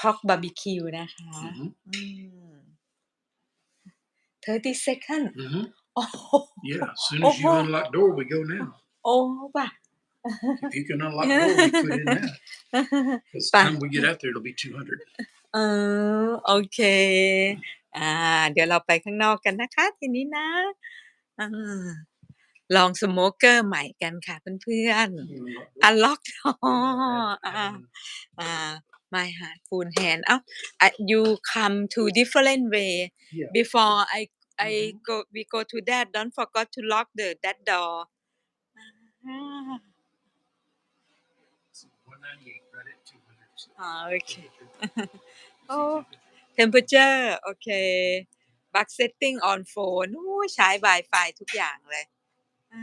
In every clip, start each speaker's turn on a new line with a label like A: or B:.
A: pork barbecue นะคะ
B: Mhm.
A: อืม30 second
B: Mhm.
A: โอ้โฮ
B: Yeah. As soon
A: โอ้
B: as
A: โฮ
B: you unlock door, we go now.
A: โอ้ป่ะ
B: If you can unlock door, we put in now. Because the
A: ป่ะ
B: time we get out there, it'll be 200.
A: เออโอเค อ่า เดี๋ยวเราไปข้างนอกกันนะคะ ทีนี้นะอาลอง smoker ใหม่กันค่ะเพื่อน
B: You unlock
A: ๆ
B: door.
A: unlock อ๋อ
B: Yeah,
A: อา
B: and-
A: อ่า my heart full hand อ้าวอ่า you come to different way
B: Yeah.
A: before I I
B: Mhm.
A: go we go to that don't forget to lock the that door อา
B: So 198 right at 200. So
A: อ๋อโอเค
B: temperature.
A: โอ้
B: You see temperature.
A: temperature โอเค bug setting on phone โอ้ใช้ Wi-Fi ทุกอย่างเลยอา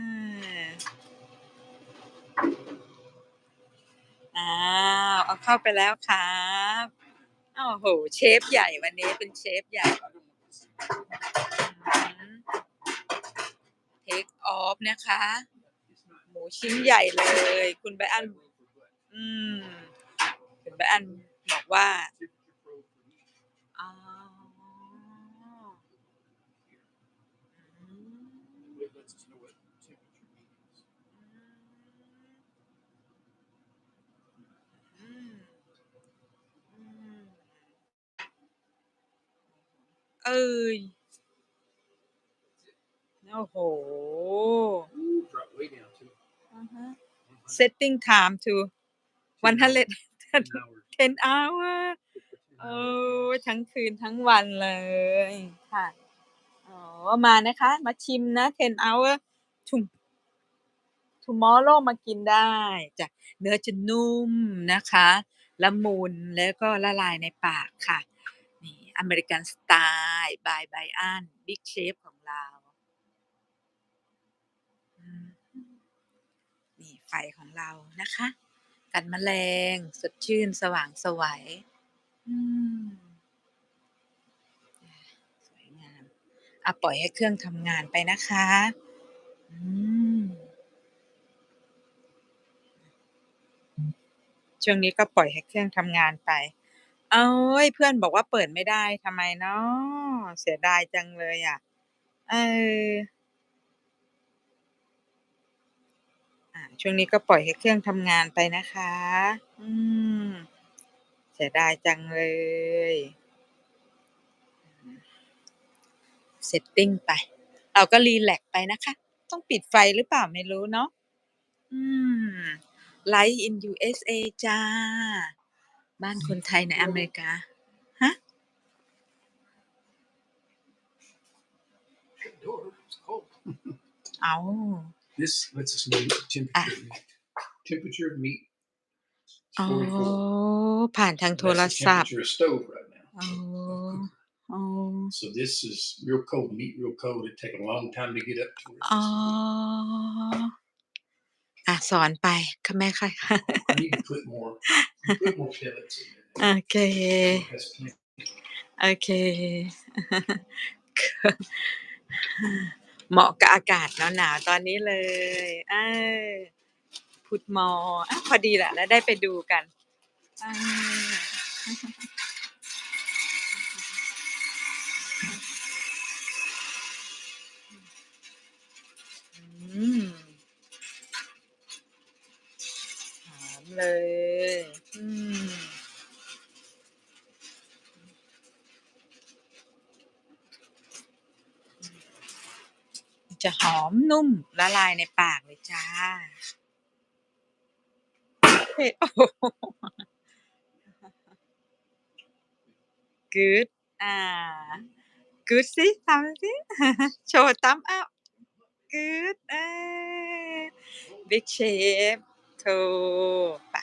A: อ้าว เข้าไปแล้วครับโอ้โฮเชฟใหญ่วันนี้เป็นเชฟใหญ่
B: I don't want this.
A: อือฮึ take off นะคะ หมูชิ้นใหญ่เลย คุณไบอัน อืม คุณไบอันบอกว่า
B: Temperature probe for meat.
A: อ๋อ อืม
B: It lets us know what temperature meat is.
A: อืม อืม เอยโอ้โฮ
B: Ooh, drop way down too.
A: อะฮะ
B: 100
A: setting time to
B: 10 hours.
A: 110
B: 10 hours.
A: hour
B: Good for 10
A: โอ้
B: hours.
A: ทั้งคืนทั้งวันเลยค่ะอ๋อมานะคะ มาชิมนะ 10 hour to tomorrow มากินได้จ้ะเนื้อจะนุ่มนะคะ ละมุนแล้วก็ละลายในปากค่ะ นี่อเมริกันสไตล์ by Brian Big Chef ของเรา นี่ไฟของเรานะคะ กันแมลงสดชื่นสว่างสวอืมสวยงามอ่าปล่อยให้เครื่องทำงานไปนะคะอืมช่วงนี้ก็ปล่อยให้เครื่องทำงานไป โอ๊ย เพื่อนบอกว่าเปิดไม่ได้ ทำไมเนาะเสียดายจังเลยอะ เออ อา ช่วงนี้ก็ปล่อยให้เครื่องทำงานไปนะคะ อืม เสียดายจังเลยอืม setting ไป เราก็รีแลกซ์ไปนะคะ ต้องปิดไฟหรือเปล่าไม่รู้เนาะ อืม Live in USA จ้ะ บ้านคนไทยในอเมริกา ฮะ?
B: Shut the door. It's cold.
A: อ้าว
B: This lets us know the temperature
A: อะ
B: of meat. Temperature of meat
A: อ๋อ
B: is 44.
A: ผ่านทางโท
B: That's
A: ร
B: the
A: ศัพท์
B: temperature of stove right now.
A: อ๋อ
B: of cooking.
A: อ๋อ
B: So this is real cold meat, real cold. It take a long time to get up to where
A: อ๋อ
B: it's supposed to be.
A: อ่า สอนไปค่ะแม่ค่ะ
B: I need to put more, put more pellets in
A: โอ
B: there.
A: เค
B: It has plenty.
A: โอเค เหมาะกับอากาศหนาวๆตอนนี้เลยเออ put more อาพอดีแหละแล้วได้ไปดูกันอาอื เลย อืมจะหอมนุ่มละลายในปากเลยจ้ะเฮ้โอ้โฮ good อา good สิทำสิโชว์ thumb up good เออ Big Chef โธ่ ไป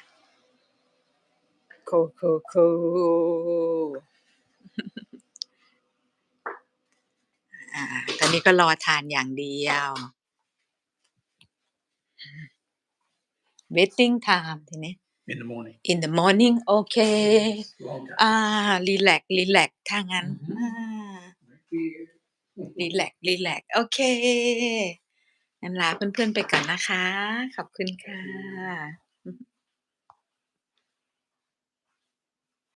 A: cool cool cool อาตอนนี้ก็รอทานอย่างเดียว waiting time ทีนี้
B: In the morning.
A: in the morning โอเค
B: Long time.
A: อารีแลกซ์รีแลกซ์ถ้างั้น
B: Mhm.
A: อา
B: Right here.
A: รีแลกซ์รีแลกซ์โอเค งั้นลาเพื่อนๆไปก่อนนะคะ ขอบคุณค่ะ